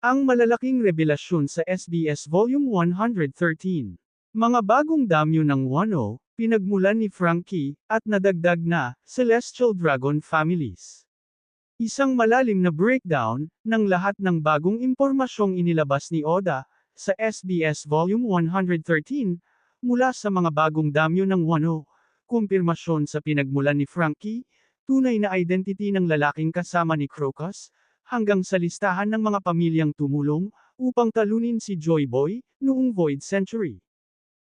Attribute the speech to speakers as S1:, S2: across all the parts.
S1: Ang malalaking revelasyon sa SBS Volume 113. Mga bagong damyo ng Wano, pinagmulan ni Frankie, at nadagdag na, Celestial Dragon Families. Isang malalim na breakdown, ng lahat ng bagong impormasyong inilabas ni Oda, sa SBS Volume 113, mula sa mga bagong damyo ng Wano, kumpirmasyon sa pinagmulan ni Frankie, tunay na identity ng lalaking kasama ni Crocus, hanggang sa listahan ng mga pamilyang tumulong, upang talunin si Joy Boy, noong Void Century.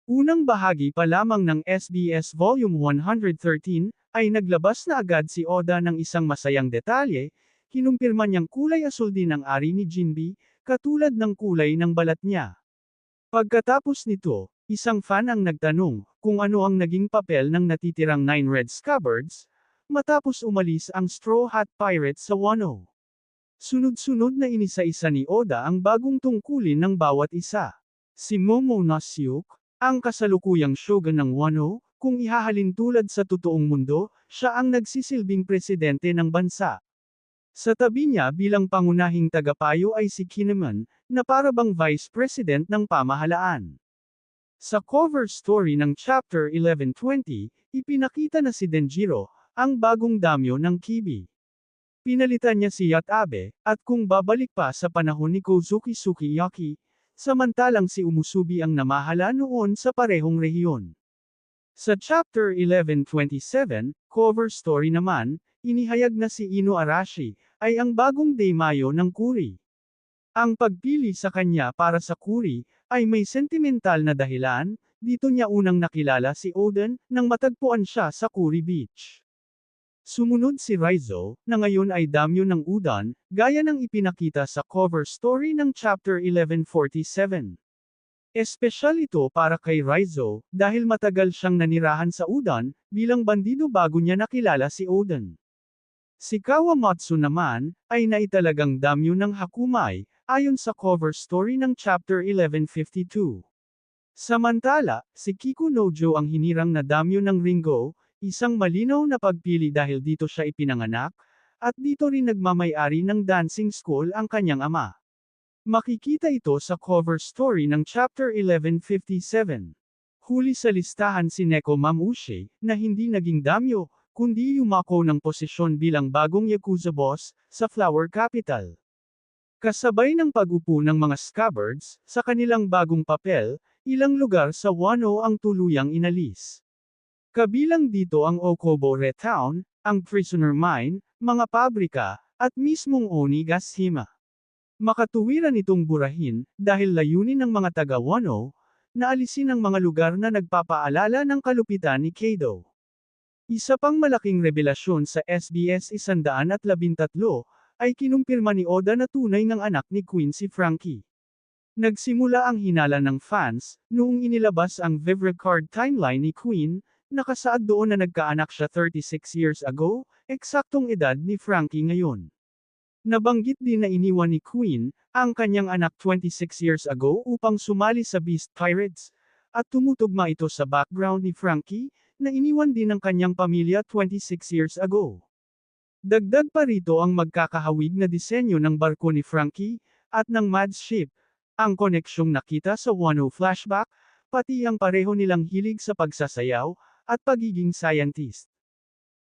S1: Unang bahagi pa lamang ng SBS Volume 113, ay naglabas na agad si Oda ng isang masayang detalye, kinumpirma niyang kulay asul din ang ari ni Jinbi, katulad ng kulay ng balat niya. Pagkatapos nito, isang fan ang nagtanong, kung ano ang naging papel ng natitirang Nine Red Scabbards, matapos umalis ang Straw Hat Pirates sa Wano. Sunod-sunod na inisa-isa ni Oda ang bagong tungkulin ng bawat isa. Si Momo Nasyuk, ang kasalukuyang shogun ng Wano, kung ihahalin tulad sa totoong mundo, siya ang nagsisilbing presidente ng bansa. Sa tabi niya bilang pangunahing tagapayo ay si Kinemon, na parabang vice president ng pamahalaan. Sa cover story ng chapter 1120, ipinakita na si Denjiro, ang bagong damyo ng Kibi. Pinalitan niya si Yatabe, at kung babalik pa sa panahon ni Kozuki Sukiyaki, samantalang si Umusubi ang namahala noon sa parehong rehiyon. Sa chapter 1127, cover story naman, inihayag na si Ino Arashi, ay ang bagong Daymayo ng Kuri. Ang pagpili sa kanya para sa Kuri, ay may sentimental na dahilan, dito niya unang nakilala si Oden, nang matagpuan siya sa Kuri Beach. Sumunod si Raizo, na ngayon ay damyo ng Udan, gaya ng ipinakita sa cover story ng chapter 1147. Espesyal ito para kay Raizo, dahil matagal siyang nanirahan sa Udan, bilang bandido bago niya nakilala si Oden. Si Kawamatsu naman, ay naitalagang damyo ng Hakumai, ayon sa cover story ng chapter 1152. Samantala, si Kiku Nojo ang hinirang na damyo ng Ringo, isang malinaw na pagpili dahil dito siya ipinanganak, at dito rin nagmamayari ng dancing school ang kanyang ama. Makikita ito sa cover story ng chapter 1157. Huli sa listahan si Neko Mamushi, na hindi naging damyo, kundi yumako ng posisyon bilang bagong Yakuza boss, sa Flower Capital. Kasabay ng pag-upo ng mga scabbards, sa kanilang bagong papel, ilang lugar sa Wano ang tuluyang inalis. Kabilang dito ang Okobo Town, ang Prisoner Mine, mga pabrika, at mismong Onigashima. Makatuwiran itong burahin, dahil layunin ng mga taga Wano, na alisin ang mga lugar na nagpapaalala ng kalupitan ni Kado. Isa pang malaking revelasyon sa SBS 113, ay kinumpirma ni Oda na tunay ng anak ni Queen si Frankie. Nagsimula ang hinala ng fans, noong inilabas ang Vivre Card timeline ni Queen, nakasaad doon na nagkaanak siya 36 years ago, eksaktong edad ni Frankie ngayon. Nabanggit din na iniwan ni Queen, ang kanyang anak 26 years ago upang sumali sa Beast Pirates, at tumutugma ito sa background ni Frankie, na iniwan din ng kanyang pamilya 26 years ago. Dagdag pa rito ang magkakahawig na disenyo ng barko ni Frankie, at ng Mad Ship, ang koneksyong nakita sa Wano flashback, pati ang pareho nilang hilig sa pagsasayaw, at pagiging scientist.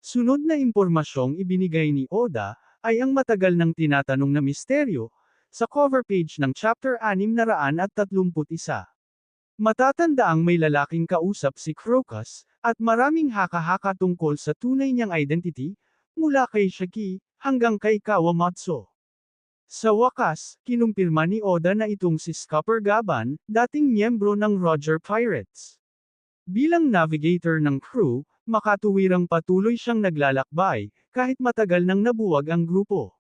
S1: Sunod na impormasyong ibinigay ni Oda, ay ang matagal nang tinatanong na misteryo, sa cover page ng chapter 631. Matatanda ang may lalaking kausap si Crocus, at maraming haka-haka tungkol sa tunay niyang identity, mula kay Shaki, hanggang kay Kawamatsu. Sa wakas, kinumpirma ni Oda na itong si Scupper Gaban, dating miyembro ng Roger Pirates. Bilang navigator ng crew, makatuwirang patuloy siyang naglalakbay, kahit matagal nang nabuwag ang grupo.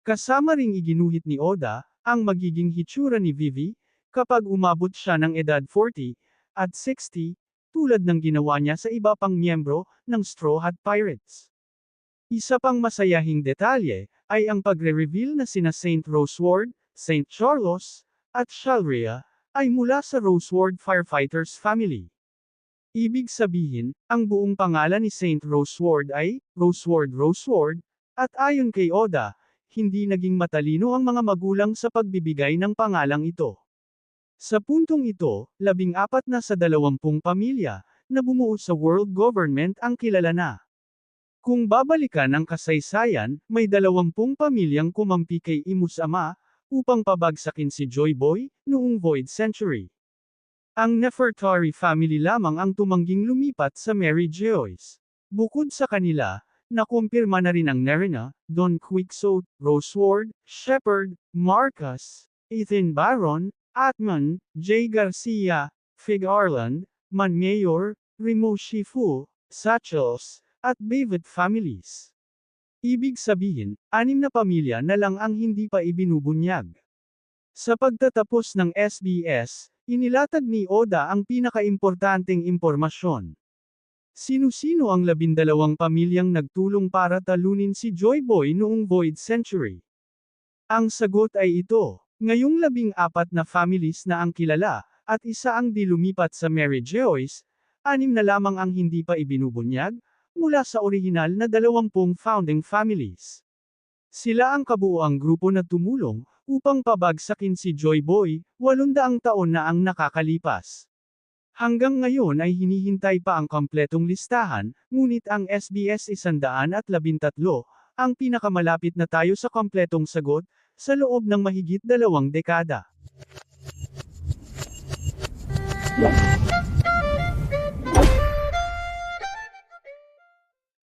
S1: Kasama ring iginuhit ni Oda, ang magiging hitsura ni Vivi, kapag umabot siya ng edad 40, at 60, tulad ng ginawa niya sa iba pang miyembro, ng Straw Hat Pirates. Isa pang masayahing detalye, ay ang pagre-reveal na sina Saint Roseward, Saint Charles, at Shalria, ay mula sa Roseward Firefighters family. Ibig sabihin, ang buong pangalan ni Saint Roseward ay, Roseward Roseward, at ayon kay Oda, hindi naging matalino ang mga magulang sa pagbibigay ng pangalang ito. Sa puntong ito, labing apat na sa dalawampung pamilya, na bumuo sa world government ang kilala na. Kung babalikan ang kasaysayan, may dalawampung pamilyang kumampi kay Imus Ama, upang pabagsakin si Joy Boy, noong Void Century. Ang Nefertari family lamang ang tumangging lumipat sa Mary Joyce. Bukod sa kanila, nakumpirma na rin ang Nerina, Don Quixote, Roseward, Shepard, Marcus, Ethan Baron, Atman, J. Garcia, Fig Arland, Man Mayor, Remo Shifu, Satchels, at David families. Ibig sabihin, anim na pamilya na lang ang hindi pa ibinubunyag. Sa pagtatapos ng SBS, inilatag ni Oda ang pinakaimportanteng impormasyon. Sino-sino ang labindalawang pamilyang nagtulong para talunin si Joy Boy noong Void Century? Ang sagot ay ito. Ngayong labing apat na families na ang kilala, at isa ang di lumipat sa Mary Joyce, anim na lamang ang hindi pa ibinubunyag, mula sa orihinal na dalawampung founding families. Sila ang kabuoang grupo na tumulong, upang pabagsakin si Joy Boy, 800 taon na ang nakakalipas. Hanggang ngayon ay hinihintay pa ang kompletong listahan, ngunit ang SBS 113, ang pinakamalapit na tayo sa kompletong sagot, sa loob ng mahigit dalawang dekada.